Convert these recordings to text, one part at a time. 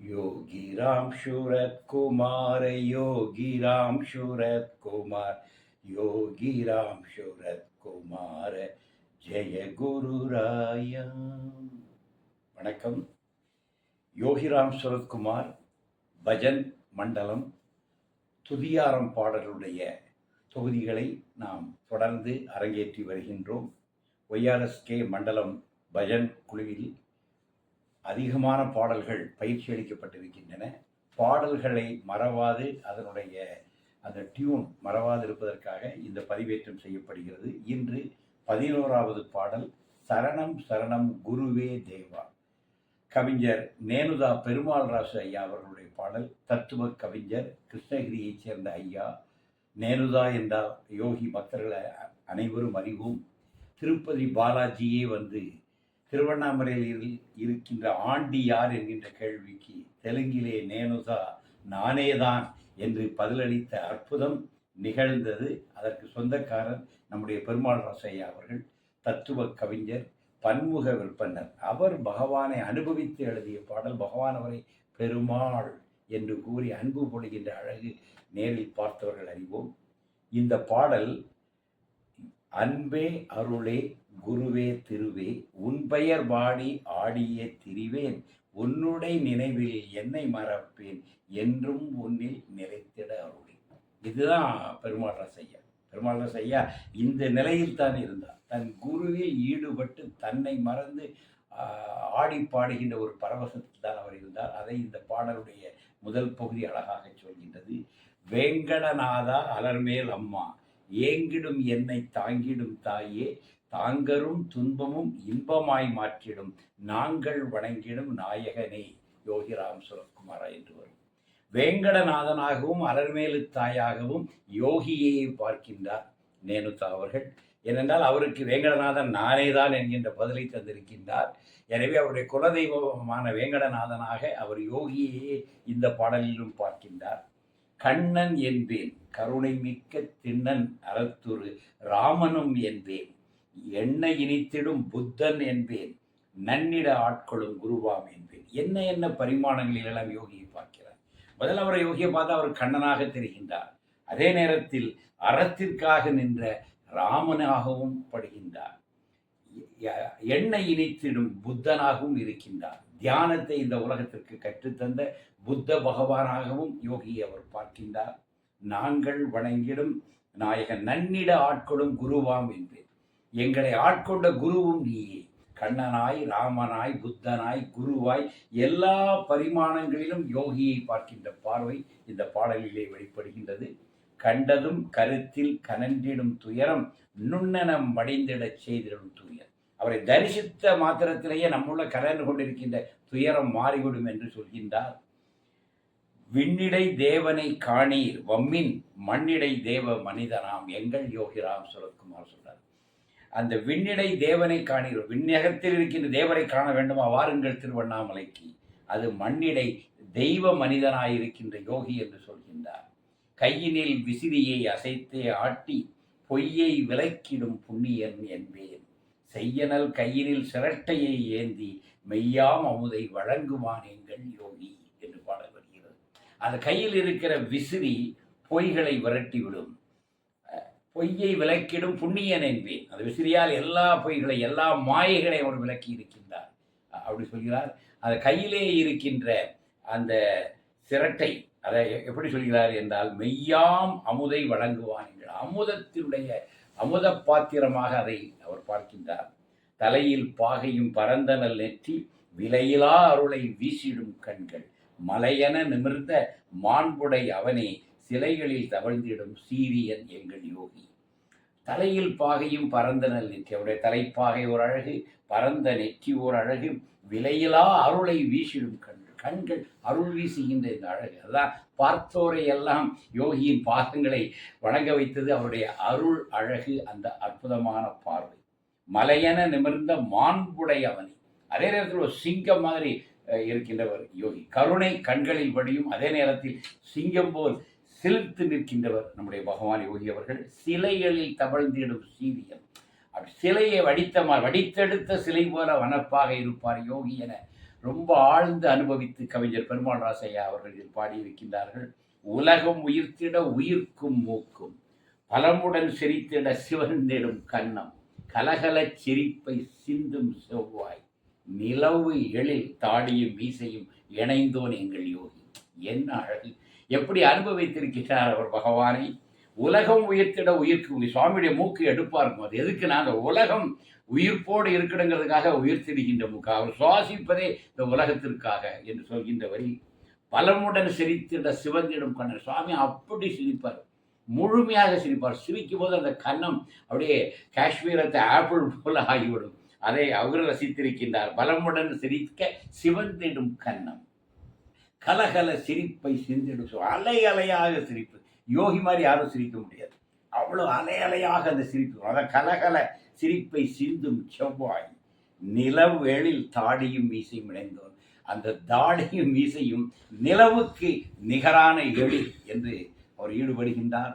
योगी राम शूरत कुमार योगी राम शूरत कुमार योगी राम शूरत குமார ஜெய குருராயா வணக்கம் யோகிராம் சுரத்குமார் பஜன் மண்டலம் துதியாரம் பாடலுடைய தொகுதிகளை நாம் தொடர்ந்து அரங்கேற்றி வருகின்றோம் ஒய்ஆர்எஸ்கே மண்டலம் பஜன் குழுவில் அதிகமான பாடல்கள் பயிற்சி அளிக்கப்பட்டிருக்கின்றன. பாடல்களை மறவாது அதனுடைய அந்த டியூன் மறவாது இருப்பதற்காக இந்த பதிவேற்றம் செய்யப்படுகிறது. இன்று பதினோராவது பாடல் சரணம் சரணம் குருவே தேவா. கவிஞர் நேனுதா பெருமாள் ராசு ஐயா அவர்களுடைய பாடல் தத்துவ கவிஞர் கிருஷ்ணகிரியைச் சேர்ந்த ஐயா. நேனுதா என்றால் யோகி பக்தர்களை அனைவரும் அறிவோம். திருப்பதி பாலாஜியே வந்து திருவண்ணாமலையில் இருக்கின்ற ஆண்டி யார் என்கின்ற கேள்விக்கு தெலுங்கிலே நேனுதா நானேதான் என்று பதிலளித்த அற்புதம் நிகழ்ந்தது. அதற்கு சொந்தக்காரர் நம்முடைய பெருமாள் ராசையா அவர்கள் தத்துவ கவிஞர் பன்முக விற்பனர் அவர் பகவானை அனுபவித்து எழுதிய பாடல் பகவான் அவரை பெருமாள் என்று கூறி அன்பு பொழுகின்ற அழகு நேரில் பார்த்தவர்கள் அறிவோம். இந்த பாடல் அன்பே அருளே குருவே திருவே உன் பெயர் பாடி ஆடியே திரிவேன். உன்னுடைய நினைவில் என்னை மறப்பேன் என்றும் உன்னில் நிலைத்திட அருளி. இதுதான் பெருமாள் ரசையா. பெருமாள் செய்யா இந்த நிலையில் தான் இருந்தார். தன் குருவில் ஈடுபட்டு தன்னை மறந்து ஆடி பாடுகின்ற ஒரு பரவசத்தில் தான் அவர் இருந்தார். அதை இந்த பாடலுடைய முதல் பகுதி அழகாக சொல்கின்றது. வேங்கடநாதா அலர்மேல் அம்மா ஏங்கிடும் என்னை தாங்கிடும் தாயே தாங்கரும் துன்பமும் இன்பமாய் மாற்றிடும். நாங்கள் வணங்கிடும் நாயகனே யோகிராம் சுரத்குமாரா என்று வரும். வேங்கடநாதனாகவும் அலர்மேலு தாயாகவும் யோகியை பார்க்கின்றார் நேனுதா அவர்கள். ஏனென்றால் அவருக்கு வேங்கடநாதன் நானே தான் என்கின்ற பதிலை தந்திருக்கின்றார். எனவே அவருடைய குலதெய்வமான வேங்கடநாதனாக அவர் யோகியையே இந்த பாடலிலும் பார்க்கின்றார். கண்ணன் என்பேன் கருணை மிக்க திண்ணன் அறத்துரு ராமனும் என்பேன். என்னை இனித்திடும் புத்தன் என்பேன். நன்னிட ஆட்களும் குருவாம் என்பேன். என்ன என்ன பரிமாணங்களில் எல்லாம் யோகியை பார்க்கிறார்? முதல் அவரை யோகியை பார்த்தா அவர் கண்ணனாக தெரிகின்றார். அதே நேரத்தில் அறத்திற்காக நின்ற ராமனாகவும் படுகின்றார். எண்ணெய் இனித்திடும் புத்தனாகவும் இருக்கின்றார். தியானத்தை இந்த உலகத்திற்கு கற்றுத்தந்த புத்த பகவானாகவும் யோகியை அவர் பார்க்கின்றார். நாங்கள் வணங்கிடும் நாயகன் நன்னிட ஆட்களும் குருவாம் என்பேன். எங்களை ஆட்கொண்ட குருவும் நீயே. கண்ணனாய் ராமனாய் புத்தனாய் குருவாய் எல்லா பரிமாணங்களிலும் யோகியை பார்க்கின்ற பார்வை இந்த பாடலிலே வெளிப்படுகின்றது. கண்டதும் கருத்தில் கனன்றிடும் துயரம் நுண்ணனம் மடிந்திடச் செய்திடும் துயர். அவரை தரிசித்த மாத்திரத்திலேயே நம்முள்ள கலந்து கொண்டிருக்கின்ற துயரம் மாறிவிடும் என்று சொல்கின்றார். விண்ணிடை தேவனை காணீர் வம்மின் மண்ணிடை தேவ மனிதனாம் எங்கள் யோகிராம் சுரத்குமார் சொல்றார். அந்த விண்ணிடை தேவனை காணீர் விண்ணகத்தில் இருக்கின்ற தேவரை காண வேண்டுமா? வாருங்கள் திருவண்ணாமலைக்கு. அது மண்ணிடை தெய்வ மனிதனாயிருக்கின்ற யோகி என்று சொல்கின்றார். கையினில் விசிறியை அசைத்தே ஆட்டி பொய்யை விலக்கிடும் புண்ணியன் என்பேன். செய்யனல் கையினில் சிரட்டையை ஏந்தி மெய்யாம் அமுதை வழங்குவான் எங்கள் யோகி என்று பாடல் வருகிறது. அந்த கையில் இருக்கிற விசிறி பொய்களை விரட்டிவிடும். பொய்யை விளக்கிடும் புண்ணியன் என்பேன். அந்த விசிறியால் எல்லா பொய்களை எல்லா மாயைகளை அவர் விளக்கி இருக்கின்றார். அப்படி சொல்கிறார். அது கையிலே இருக்கின்ற அந்த சிரட்டை அதை எப்படி சொல்கிறார் என்றால் மெய்யாம் அமுதை வழங்குவான் என்று அமுதத்தினுடைய அமுத பாத்திரமாக அதை அவர் பார்க்கின்றார். தலையில் பாகையும் பரந்தனல் நெற்றி விலையிலா அருளை வீசிடும் கண்கள். மலையென நிமிர்ந்த மாண்புடை அவனே சிலைகளில் தவழ்ந்திடும் சீரியன் எங்கள் யோகி. தலையில் பாகையும் பரந்தனல் நெற்றி அவருடைய தலைப்பாகை ஒரு அழகு பரந்த நெற்றி ஓர் அழகு விலையிலா அருளை வீசிடும் கண்கள் கண்கள் அருள் வீசுகின்ற இந்த அழகு. அதுதான் பார்த்தோரை எல்லாம் யோகியின் பாகங்களை வணங்க வைத்தது அவருடைய அருள் அழகு அந்த அற்புதமான பார்வை. மலையென நிமிர்ந்த மாண்புடையவனை அதே நேரத்தில் ஒரு சிங்கம் மாதிரி இருக்கின்றவர் யோகி. கருணை கண்களில் வடியும் அதே நேரத்தில் சிங்கம் போல் சிலிர்த்து நிற்கின்றவர் நம்முடைய பகவான் யோகி அவர்கள். சிலைகளில் தவழ்ந்திடும் சீரியம் அப்படி சிலையை வடித்த வடித்தெடுத்த சிலை போல வனப்பாக இருப்பார் யோகி என ரொம்ப ஆழ்ந்து அனுபவித்து கவிஞர் பெருமாள் ராசையா அவர்கள் இதில் பாடியிருக்கின்றார்கள். உலகம் உயிர்த்திட உயிர்க்கும் மூக்கும். பலமுடன் சிரித்திட சிவந்திடும் கன்னம் கலகலச் சிரிப்பை சிந்தும் செவ்வாய். நிலவு எழில் தாடியும் மீசையும் இணைந்தோன் எங்கள் யோகி. என்ன அழகு. எப்படி அனுபவித்திருக்கிறார் அவர் பகவானை? உலகம் உயிர்த்திட உயிர்க்கு சுவாமியுடைய மூக்கு எடுப்பார் இருக்கும் அது எதுக்கு நாங்கள் உலகம் உயிர்ப்போடு இருக்கணுங்கிறதுக்காக உயிர்த்திடுகின்ற மூக்கு. அவர் சுவாசிப்பதே இந்த உலகத்திற்காக என்று சொல்கின்ற வரி பலமுடன் சிரித்திட சிவந்திடம் கண்ணன் சுவாமி அப்படி சிரிப்பார். முழுமையாக சிரிப்பார். சிரிக்கும் போது அந்த கன்னம் அப்படியே காஷ்மீரத்தை ஆப்பிள் போல ஆகிவிடும். அதை அவர் ரசித்திருக்கின்றார் பலமுடன் சிரிக்க சிவந்திடும் கன்னம் கலகல சிரிப்பை சிந்திடு அலை அலையாக சிரிப்பு. யோகி மாதிரி யாரும் சிரிக்க முடியாது. அவ்வளோ அலை அலையாக அந்த சிரிப்பு அதை கலகல சிரிப்பை சிந்தும் செவ்வாய் நிலவேளில் தாடியும் மீசையும் இணைந்தோன் அந்த தாடியும் மீசையும் நிலவுக்கு நிகரான எழில் என்று அவர் ஈடுபடுகின்றார்.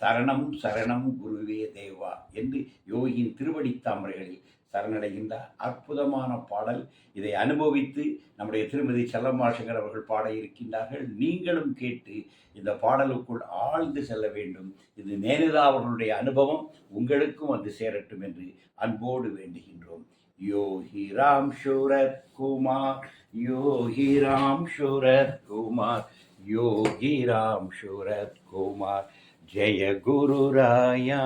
சரணம் சரணம் குருவே தேவா என்று யோகியின் திருவடி தாமரைகளில் சரணடைகின்றார் அற்புதமான பாடல். இதை அனுபவித்து நம்முடைய திருமதி செல்லம்மாசங்கர் அவர்கள் பாட இருக்கின்றார்கள். நீங்களும் கேட்டு இந்த பாடலுக்குள் ஆழ்ந்து செல்ல வேண்டும். இது நேருதா அவர்களுடைய அனுபவம். உங்களுக்கும் வந்து சேரட்டும் என்று அன்போடு வேண்டுகின்றோம். யோகி ராம் சூரத் குமார் யோகி ராம் சூரத் குமார் யோகி ராம் சூரத் குமார். ஜெய குரு ராயா.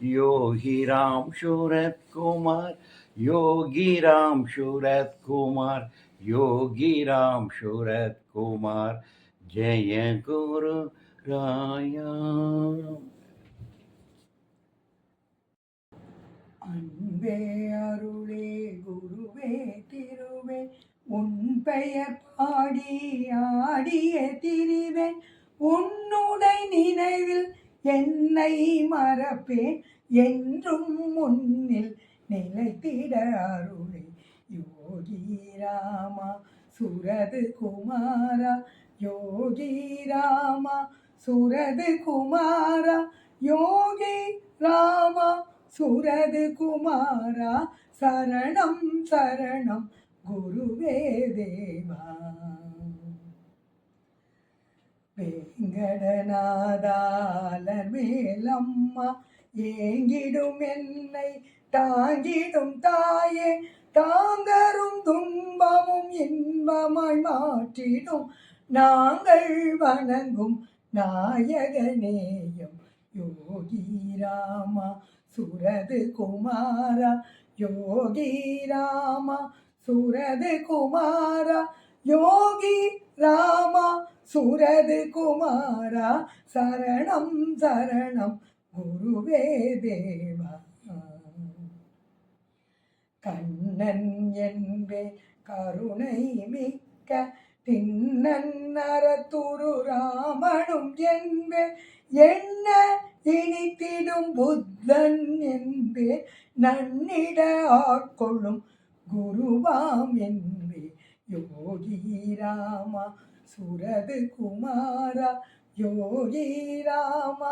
योगी राम शूरत कुमार योगी राम शूरत कुमार योगी राम शूरत कुमार जय गुरु राया அன்பே அருளே குருவே திருவே உன் பெயர் பாடி ஆடிய திரிவேன் உன்னுடை நினைவில் என்னை மறப்பேன் என்றும் முன்னில் நிலைத்திட அருளே. யோகி ராமா சுரது குமாரா யோகி ராமா சுரது குமாரா யோகி ராமா சுரது குமாரா சரணம் சரணம் குருவே தேவா. வேங்கடநாதாலர் மேலம்மா ஏங்கிடும் என்னை தாங்கிடும் தாயே தாங்கரும் துன்பமும் இன்பமாய் மாற்றிடும். நாங்கள் வணங்கும் நாயகநேயம் யோகி ராமா சுரது குமாரா யோகி ராமா சுரது குமாரா யோகி ராமா சுரது குமாரா சரணம் சரணம் குருவே தேவா. கண்ணன் என்பே கருணை மிக்க தின்னன் அறத்துரு ராமனும் என்பே என்ன இனித்திடும் புத்தன் என்பே நன்னிட ஆட்கொள்ளும் குருவாம் என்பே. யோகி ராமா சுரது குமாரா யோகி ராமா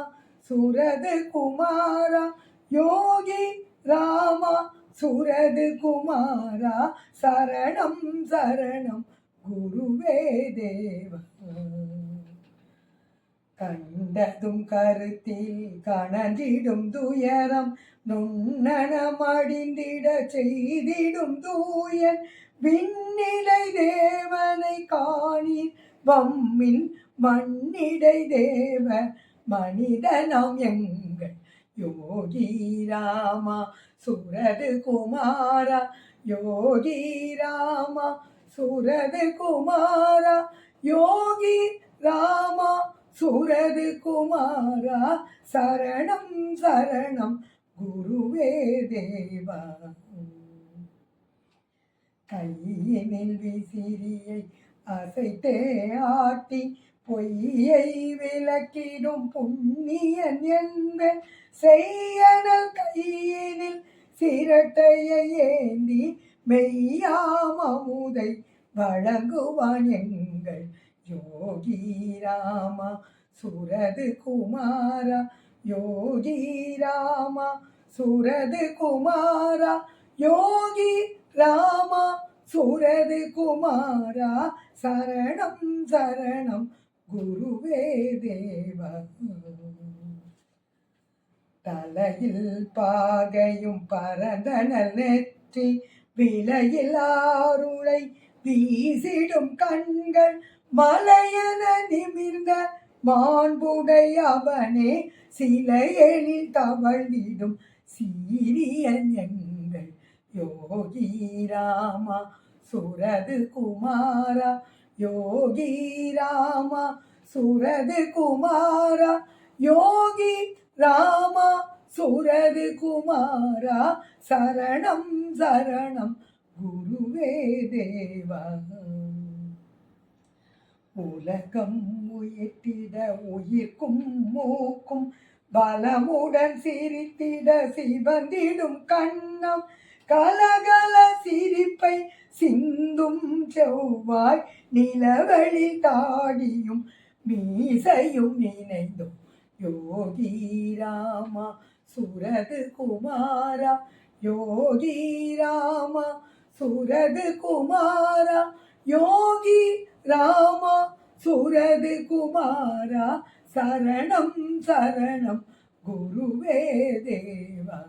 சுரது குமாரா யோகி ராமா சுரது குமாரா சரணம் சரணம் குருவே தேவ. கண்டதும் கருத்தில் கணந்திடும் துயரம் நுண்ணனமடிந்திட செய்திடும் தூயன் விண்ணிலை தேவனை காணீர். வம்மின் மண்ணிடை தேவ மனிதனாம் எங்கள். யோகி ராமா சுரது குமாரா. யோகி ராமா சுரது குமாரா. யோகி ராமா சுரது குமாரா. சரணம் சரணம் குருவே தேவா. கையினில் விசிறியை அசைத்தே ஆட்டி பொய்யை விளக்கிடும் புண்ணியன் என்பன். செய்யனல் கையினில் சிரட்டையை ஏந்தி மெய்யாமமுதை வழங்குவான் எங்கள் யோகி ராமா. சுரது குமாரா யோகி ராமா. சுரது குமாரா யோகி ராமா சுரது குமாரா சரணம் சரணம் குருவே தேவா. தலையில் பாகையும் பரந்தனல் நெற்றி விலையில் ஆருளை வீசிடும் கண்கள் மலையன நிமிர்ந்த மாண்புடை அவனே சிலையெழில் தவழ்ந்திடும் சீரியன் எங்கள் யோகி ராமா சுரது குமாரா யோகி ராமா சுரது குமாரா யோகி ராமா சுரது குமாரா சரணம் சரணம் குருவே தேவா. உலகம் உயிர்த்திட உயிர்க்கும் மூக்கும் பலமுடன் சிரித்திட சிவந்திடும் கண்ணம் கலகல சிரிப்பை சிந்தும் செவ்வாய் நிலவழி தாடியும் மீசையும் இணைந்தும் யோகி ராமா சுரது குமாரா யோகி ராமா சுரது குமாரா யோகி ராமா சுரது குமாரா சரணம் சரணம் குருவே தேவா.